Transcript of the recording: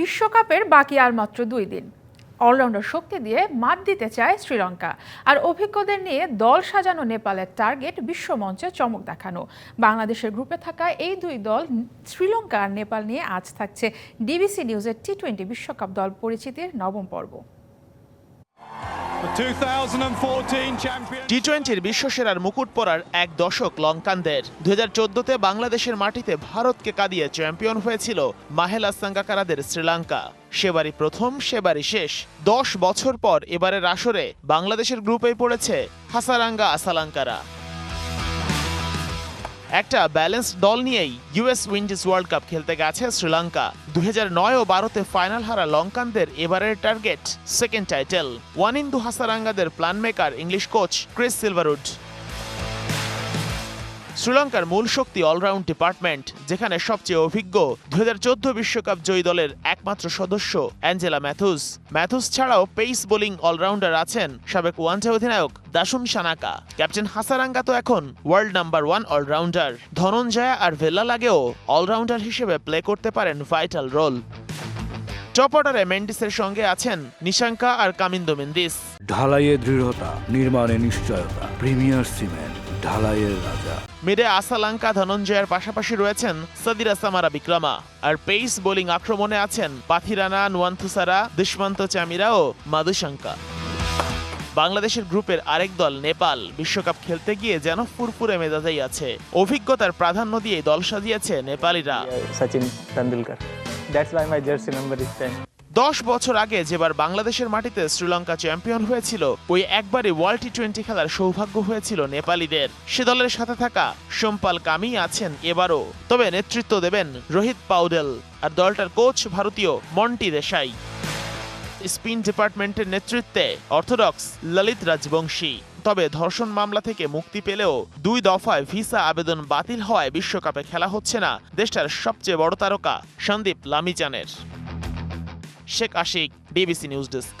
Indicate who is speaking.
Speaker 1: বিশ্বকাপের বাকি আর মাত্র দুই দিন। অলরাউন্ডার শক্তি দিয়ে মাত দিতে চায় শ্রীলঙ্কা। আর অভিজ্ঞদের নিয়ে দল সাজানো নেপালের টার্গেট বিশ্বমঞ্চে চমক দেখানো। বাংলাদেশের গ্রুপে থাকা এই দুই দল শ্রীলঙ্কা আর নেপাল নিয়ে আজ থাকছে ডিবিসি নিউজের টি টোয়েন্টি বিশ্বকাপ দল পরিচিতির নবম পর্ব।
Speaker 2: The 2014 champion.
Speaker 3: টি টোয়েন্টির বিশ্বসেরার মুকুট পরার এক দশক লঙ্কানদের। দু হাজার বাংলাদেশের মাটিতে ভারতকে কাঁদিয়ে চ্যাম্পিয়ন হয়েছিল মাহেলা সাঙ্গাকারাদের শ্রীলঙ্কা। সেবারই প্রথম, সেবারই শেষ। দশ বছর পর এবারের আসরে বাংলাদেশের গ্রুপে পড়েছে হাসারাঙ্গা আসালাঙ্কারা। একটা ব্যালেন্স দল নিয়েই ইউএস উইন্ডিজ ওয়ার্ল্ড কাপ খেলতে গেছে শ্রীলঙ্কা। দু নয় ও বারোতে ফাইনাল হারা লঙ্কানদের এবারের target second title Wanindu হাসারাঙ্গাদের plan maker English coach Chris Silverwood শ্রীলঙ্কার মূল শক্তি অলরাউন্ড ডিপার্টমেন্ট, যেখানে সবচেয়ে অভিজ্ঞ দু বিশ্বকাপ জয়ী দলের একমাত্র সদস্য, অ্যাঞ্জেলা ম্যাথুস। ম্যাথুস ছাড়াও পেস বোলিং অলরাউন্ডার আছেন সাবেক ওয়ানডে অধিনায়ক দাসুন সানাকা। ক্যাপ্টেন হাসারাঙ্গা তো এখন world number one allrounder. Dhananjaya আর ভেল্লা লাগেও অলরাউন্ডার হিসেবে প্লে করতে পারেন ভাইটাল রোল। টপ অর্ডারে মেন্ডিসের সঙ্গে আছেন নিশাঙ্কা আর কামিন্দো মেন্দিস
Speaker 4: ঢালাইয়ে দৃঢ়তা নির্মাণে নিশ্চয়তা প্রিমিয়ার সিমেন্ট ঢালাইয়ের রাজা।
Speaker 3: মিডে আসালাঙ্কা ধনঞ্জয়ের পাশাপাশি রয়েছেন সাদিরা সামারা বিক্রমা। আর পেস বোলিং আক্রমণে আছেন পাথিরানা নুয়ান্থুসারা দুষ্মন্ত চামিরা ও মাদুশঙ্কা। বাংলাদেশের গ্রুপের আরেক দল নেপাল বিশ্বকাপ খেলতে গিয়ে যেন ফুরফুরে মেজাজেই আছে। অভিজ্ঞতার প্রাধান্য দিয়ে দল সাজিয়েছে নেপালিরা।
Speaker 5: Sachin Tendulkar. That's why my jersey number is 10.
Speaker 3: দশ বছর আগে যেবার বাংলাদেশের মাটিতে শ্রীলঙ্কা চ্যাম্পিয়ন হয়েছিল, ওই একবারে ওয়ার্ল্ড টি টোয়েন্টি খেলার সৌভাগ্য হয়েছিল নেপালিদের। সে দলের সাথে থাকা সোমপাল কামি আছেন এবারও। তবে নেতৃত্ব দেবেন রোহিত পাউডেল আর দলটার কোচ ভারতীয় মন্টি দেশাই। স্পিন ডিপার্টমেন্টের নেতৃত্বে অর্থোডক্স ললিত রাজবংশী। তবে ধর্ষণ মামলা থেকে মুক্তি পেলেও দুই দফায় ভিসা আবেদন বাতিল হওয়ায় বিশ্বকাপে খেলা হচ্ছে না দেশটার সবচেয়ে বড় তারকা Sandeep লামিচানের। Sheikh Ashiq DBC news desk.